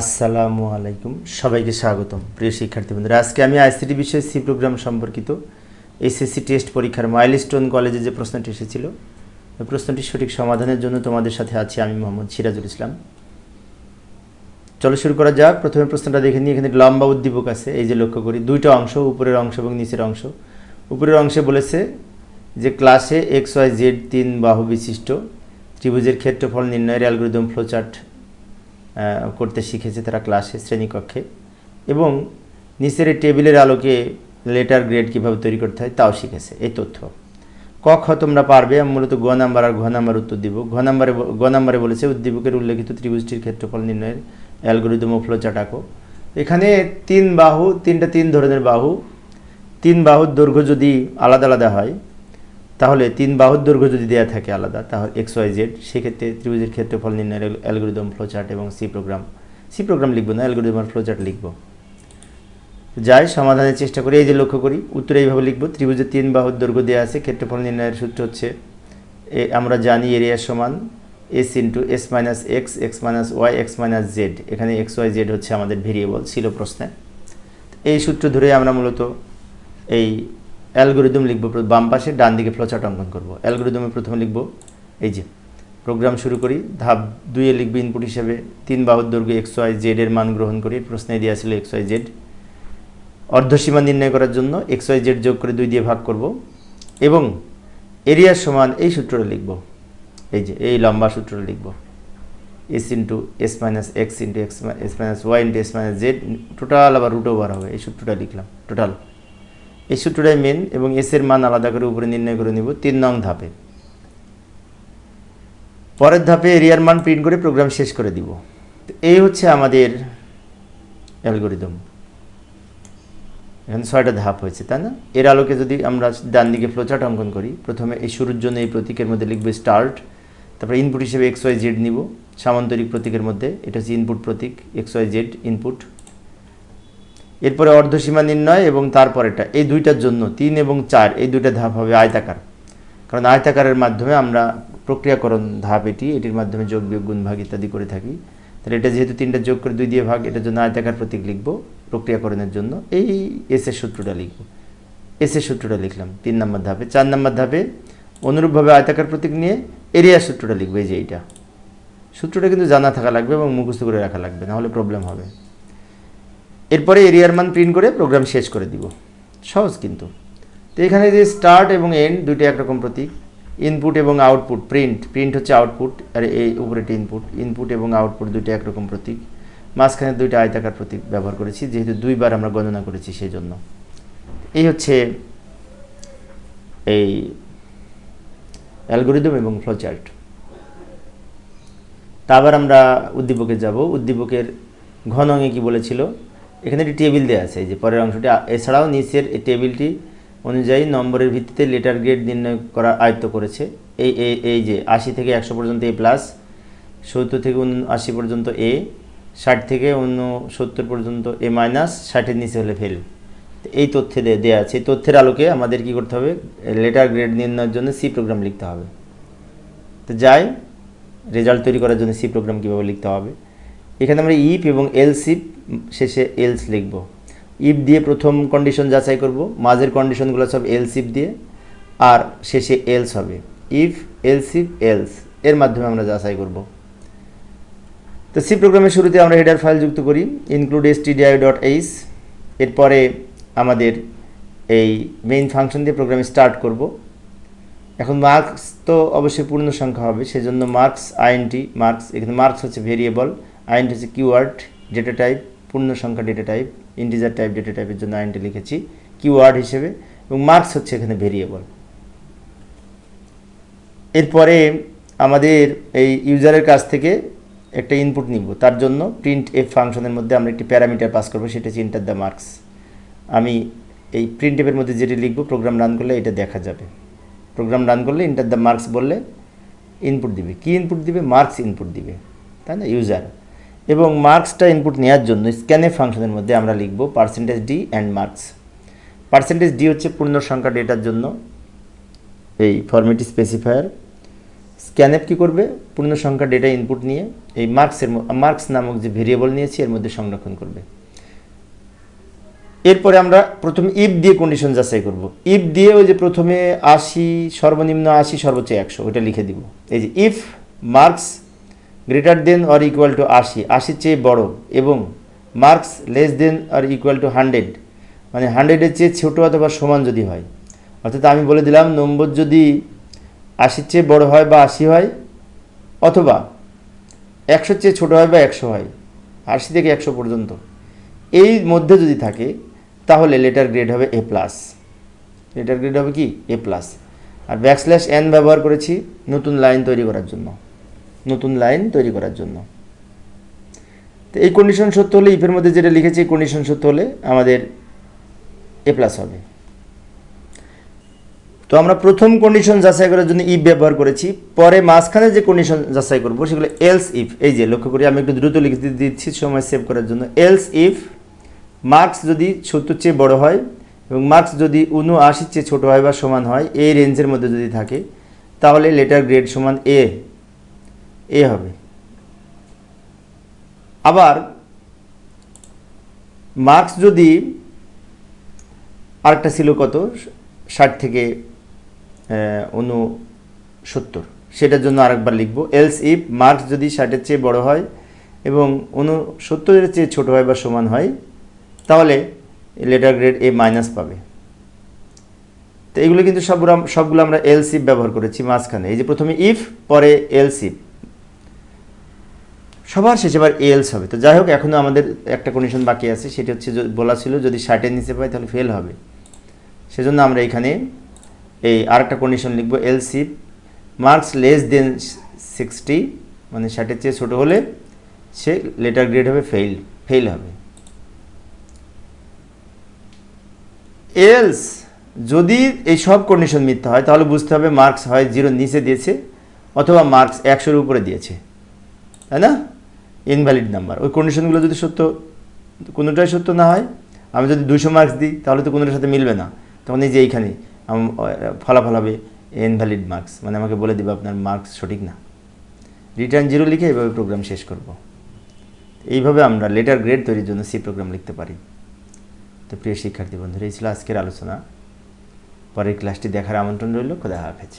আসসালামু আলাইকুম। সবাইকে স্বাগতম। প্রিয় শিক্ষার্থী বন্ধুরা, আজকে আমি আইসিটি বিষয় সি প্রোগ্রাম সম্পর্কিত এসএসসি টেস্ট পরীক্ষার মাইলস্টোন কলেজে যে প্রশ্নটি এসেছিল, ওই প্রশ্নটির সঠিক সমাধানের জন্য তোমাদের সাথে আছি আমি মোহাম্মদ সিরাজুল ইসলাম। চলো শুরু করা যাক। প্রথমে প্রশ্নটা দেখে নিই, এখানে লম্বা উদ্দীপক আছে, এই যে লক্ষ্য করি, দুইটা অংশ, উপরের অংশ এবং নিচের অংশ। উপরের অংশে বলেছে যে ক্লাসে এক্স, ওয়াই, জেড তিন বাহু বিশিষ্ট, ত্রিভুজের ক্ষেত্রফল নির্ণয়ের অ্যালগোরিদম, ফ্লোচার্ট করতে শিখেছে তারা ক্লাসে শ্রেণীকক্ষে। এবং নিচের টেবিলের আলোকে লেটার গ্রেড কীভাবে তৈরি করতে হয় তাও শিখেছে এই তথ্য। ক খ তোমরা পারবে, আমি মূলত গ নাম্বার আর ঘ নাম্বার উত্তর দিব। ঘ নাম্বারে গ নাম্বারে বলেছে উদ্দীপকের উল্লেখিত ত্রিভুজটির ক্ষেত্রফল নির্ণয়ের অ্যালগোরিদম ও ফ্লোচার্ট চাটাকো এখানে তিন বাহু, তিনটা তিন ধরনের বাহু। তিন বাহুর দৈর্ঘ্য যদি আলাদা আলাদা হয় তাহলে তিন বাহুর দৈর্ঘ্য যদি দেওয়া থাকে আলাদা, তাহলে এক্স ওয়াই জেড সেক্ষেত্রে ত্রিভুজের ক্ষেত্রফল নির্ণয়ের অ্যালগোরিদম ফ্লোচার্ট এবং সি প্রোগ্রাম সি প্রোগ্রাম লিখব না, অ্যালগোরিদম আর ফ্লোচার্ট লিখব। যাই, সমাধানের চেষ্টা করি, এই যে লক্ষ্য করি, উত্তরে এইভাবে লিখব, ত্রিভুজের তিন বাহুর দৈর্ঘ্য দেওয়া আছে ক্ষেত্রফল নির্ণয়ের সূত্র হচ্ছে, এ, আমরা জানি এরিয়া সমান S into S minus X X minus Y X minus Z এখানে এক্স ওয়াই জেড হচ্ছে আমাদের ভেরিয়েবল ছিল প্রশ্নে। এই সূত্র ধরে আমরা মূলত এই অ্যালগোরিদম লিখব বাম পাশে ডান দিকে ফ্লোচার্ট অঙ্কন করব। অ্যালগোরিদমে প্রথমে লিখব, এই যে, প্রোগ্রাম শুরু করি, ধাপ দুইয়ে লিখবে ইনপুট হিসেবে, তিন বাহুর দৈর্ঘ্য এক্স ওয়াই জেড এর মান গ্রহণ করি, প্রশ্নে দেওয়া ছিল এক্স ওয়াই জেড অর্ধসীমা নির্ণয় করার জন্য এক্স ওয়াই জেড যোগ করে দুই দিয়ে ভাগ করব, এবং এরিয়ার সমান এই সূত্রটা লিখব, এই যে, এই লম্বা সূত্রটা লিখব। S into S minus X into X S minus Y into S minus Z total আবার রুট ওভার হবে, এই সূত্রটা লিখলাম টোটাল এই সূত্রটাই মেন এবং এস এর মান আলাদা করে উপরে নির্ণয় করে নিব তিন নং ধাপে। পরের ধাপে এরিয়ার মান প্রিন্ট করে প্রোগ্রাম শেষ করে দিব। তো এই হচ্ছে আমাদের অ্যালগোরিদম এখানে ছয়টা ধাপ হয়েছে, তাই না? এর আলোকে যদি আমরা ডান দিকে ফ্লোচার্ট অঙ্কন করি, প্রথমে এই শুরুর জন্য এই প্রতীকের মধ্যে লিখবে স্টার্ট তারপরে ইনপুট হিসেবে এক্স ওয়াই জেড নিব। সামান্তরিক প্রতীকের মধ্যে, এটা হচ্ছে ইনপুট প্রতীক এক্স ওয়াই জেড ইনপুট এরপরে অর্ধসীমা নির্ণয় এবং তারপরেটা এই দুইটার জন্য, তিন এবং চার, এই দুইটা ধাপ হবে আয়তাকার। কারণ আয়তাকারের মাধ্যমে আমরা প্রক্রিয়াকরণ ধাপ এটি, এটির মাধ্যমে যোগ, বিয়োগ, গুণ, ভাগ ইত্যাদি করে থাকি। তাহলে এটা যেহেতু তিনটা যোগ করে দুই দিয়ে ভাগ, এটার জন্য আয়তাকার প্রতীক লিখব প্রক্রিয়াকরণের জন্য। এই এস এর সূত্রটা লিখব। এস এর সূত্রটা লিখলাম, তিন নম্বর ধাপে। চার নম্বর ধাপে অনুরূপভাবে আয়তাকার প্রতীক নিয়ে এরিয়ার সূত্রটা লিখবে, এই যে এইটা। সূত্রটা কিন্তু জানা থাকা লাগবে এবং মুখস্থ করে রাখা লাগবে নাহলে প্রবলেম হবে। এরপরে এরিয়ার মান প্রিন্ট করে প্রোগ্রাম শেষ করে দিব। সহজ কিন্তু। তো এখানে যে স্টার্ট এবং এন্ড দুইটা একরকম প্রতীক। ইনপুট এবং আউটপুট প্রিন্ট প্রিন্ট হচ্ছে আউটপুট আর এই উপরেটি ইনপুট ইনপুট এবং আউটপুট দুইটা একরকম প্রতীক। মাঝখানে দুইটা আয়তাকার প্রতীক ব্যবহার করেছি, যেহেতু দুইবার আমরা গণনা করেছি সেই জন্য এই হচ্ছে এই অ্যালগোরিদম এবং ফ্লোচার্ট তা আবার আমরা উদ্দীপকে যাব। উদ্দীপকের ঘন অঙ্গে কী বলেছিল? এখানে একটি টেবিল দেওয়া আছে যে পরের অংশটি এছাড়াও নিচের এই টেবিলটি অনুযায়ী নম্বরের ভিত্তিতে লেটার গ্রেড নির্ণয় করা আয়ত্ত করেছে। এই এই যে আশি থেকে একশো পর্যন্ত এ প্লাস সত্তর থেকে উন, আশি পর্যন্ত এ ষাট থেকে অন্য সত্তর পর্যন্ত এ মাইনাস ষাটের নিচে হলে ফেল এই তথ্যে দেওয়া আছে। এই তথ্যের আলোকে আমাদের কি করতে হবে? লেটার গ্রেড নির্ণয়ের জন্য সি প্রোগ্রাম লিখতে হবে। তো যাই রেজাল্ট তৈরি করার জন্য সি প্রোগ্রাম কীভাবে লিখতে হবে? এখানে আমরা ইফ এবং এলস ইফ শেষে এলস লিখব। ইফ দিয়ে প্রথম কন্ডিশন যাচাই করব, মাঝের কন্ডিশনগুলো সব এলস ইফ দিয়ে, আর শেষে এলস হবে। ইফ এলস ইফ এলস এর মাধ্যমে আমরা যাচাই করব। তো সি প্রোগ্রামের শুরুতে আমরা হেডার ফাইল যুক্ত করি include S TDI dot H এরপরে আমাদের এই মেইন ফাংশন দিয়ে প্রোগ্রাম স্টার্ট করব। এখন মার্কস তো অবশ্যই পূর্ণ সংখ্যা হবে, সেজন্য মার্কস আইএনটি মার্কস এখানে মার্কস হচ্ছে ভেরিয়েবল আইএনটি হচ্ছে কিওয়ার্ড ডেটা টাইপ পূর্ণ সংখ্যা data type integer type data টাইপের জন্য আইএনটি লিখেছি কিওয়ার্ড হিসেবে, এবং মার্কস হচ্ছে এখানে ভেরিয়েবল এরপরে আমাদের এই ইউজারের কাছ থেকে একটা ইনপুট নিব, তার জন্য প্রিন্ট এফ ফাংশনের মধ্যে আমরা একটি প্যারামিটার পাস করব, সেটা হচ্ছে ইন্টার দ্য মার্কস আমি এই প্রিন্ট এফের মধ্যে যেটি লিখব প্রোগ্রাম রান করলে এটা দেখা যাবে। প্রোগ্রাম রান করলে ইন্টার দ্য মার্কস বললে ইনপুট দিবে। কি ইনপুট দিবে? মার্কস ইনপুট দিবে। তাই না? ইউজার এবং মার্কসটা ইনপুট নেওয়ার জন্য স্ক্যানে ফাংশনের মধ্যে আমরা লিখব percentage D and marks percentage D হচ্ছে পূর্ণ সংখ্যা ডেটার জন্য, এই ফরম্যাট স্পেসিফায়ার স্ক্যানএপ কী করবে? পূর্ণ সংখ্যা ডেটা ইনপুট নিয়ে এই মার্কসের মার্কস নামক যে ভেরিয়েবল নিয়েছি এর মধ্যে সংরক্ষণ করবে। এরপরে আমরা প্রথমে ইফ দিয়ে কন্ডিশন যাচাই করব। ইফ দিয়ে ওই যে প্রথমে আশি, সর্বনিম্ন আশি, সর্বোচ্চ একশো, ওইটা লিখে দিব। এই যে if marks greater than or equal to আশি, আশির চেয়ে বড় এবং marks less than or equal to hundred মানে হান্ড্রেডের চেয়ে ছোটো অথবা সমান যদি হয়। অর্থাৎ আমি বলে দিলাম নম্বর যদি আশির চেয়ে বড় হয় বা আশি হয়, অথবা একশোর চেয়ে ছোটো হয় বা একশো হয়, আশি থেকে একশো পর্যন্ত, এই মধ্যে যদি থাকে, তাহলে লেটার গ্রেড হবে এ প্লাস লেটার গ্রেড হবে কি? এ প্লাস আর ব্যাকস্ল্যাশ এন ব্যবহার করেছি নতুন লাইন তৈরি করার জন্য। নতুন লাইন তৈরি করার জন্য। তো এই কন্ডিশন সত্য হলে ইফের মধ্যে যেটা লিখেছি, এই কন্ডিশন সত্য হলে আমাদের এ প্লাস হবে। তো আমরা প্রথম কন্ডিশন যাচাই করার জন্য ইফ ব্যবহার করেছি। পরে মাঝখানে যে কন্ডিশন যাচাই করব, সেগুলো এলস ইফ এই যে, লক্ষ্য করি আমি একটু দ্রুত লিখে দিচ্ছি, সময় সেভ করার জন্য। এলস ইফ মার্কস যদি সত্তর চেয়ে বড় হয় এবং মার্কস যদি উনআশির চেয়ে ছোটো হয় বা সমান হয়, এই রেঞ্জের মধ্যে যদি থাকে, তাহলে লেটার গ্রেড সমান এ এ হবে। আবার মার্কস যদি আরেকটা ছিল কত? ষাট থেকে উনসত্তর সেটার জন্য আরেকবার লিখব। এলস ইফ মার্কস যদি ষাটের চেয়ে বড় হয় এবং উনসত্তরের চেয়ে ছোট হয় বা সমান হয়, তাহলে লেটার গ্রেড এ মাইনাস পাবে। তো এগুলো কিন্তু সবগুলো সবগুলো আমরা এলসিপ ব্যবহার করেছি মাঝখানে। এই যে প্রথমে ইফ পরে এলসিপ সবার শেষে, এবার এলস হবে। তো যাই হোক এখনও আমাদের একটা কন্ডিশন বাকি আছে, সেটি হচ্ছে বলা ছিল যদি ষাটের নিচে পাই তাহলে ফেল হবে। সেজন্য আমরা এখানে এই আরেকটা কন্ডিশন লিখব else if marks less than sixty মানে ষাটের চেয়ে ছোটো হলে সে লেটার গ্রেড হবে ফেল ফেল হবে। এলস যদি এই সব কন্ডিশন মিথ্যা হয়, তাহলে বুঝতে হবে মার্কস হয় জিরোর নিচে দিয়েছে, অথবা মার্কস একশোর উপরে দিয়েছে। তাই না? ইনভ্যালিড নাম্বার ওই কন্ডিশনগুলো যদি সত্য, কোনোটাই সত্য না হয়, আমি যদি দুশো মার্কস দিই, তাহলে তো কোনোটার সাথে মিলবে না। তখন এই যে এইখানে ফলাফল হবে ইনভ্যালিড মার্কস মানে আমাকে বলে দেবে আপনার মার্কস সঠিক না। রিটার্ন জিরো লিখে এইভাবে প্রোগ্রাম শেষ করব। এইভাবে আমরা লেটার গ্রেড তৈরির জন্য সি প্রোগ্রাম লিখতে পারি। তো প্রিয় শিক্ষার্থী বন্ধুরা, এই ছিল আজকের আলোচনা। পরের ক্লাসটি দেখার আমন্ত্রণ রইল, খোদা হাফেজ।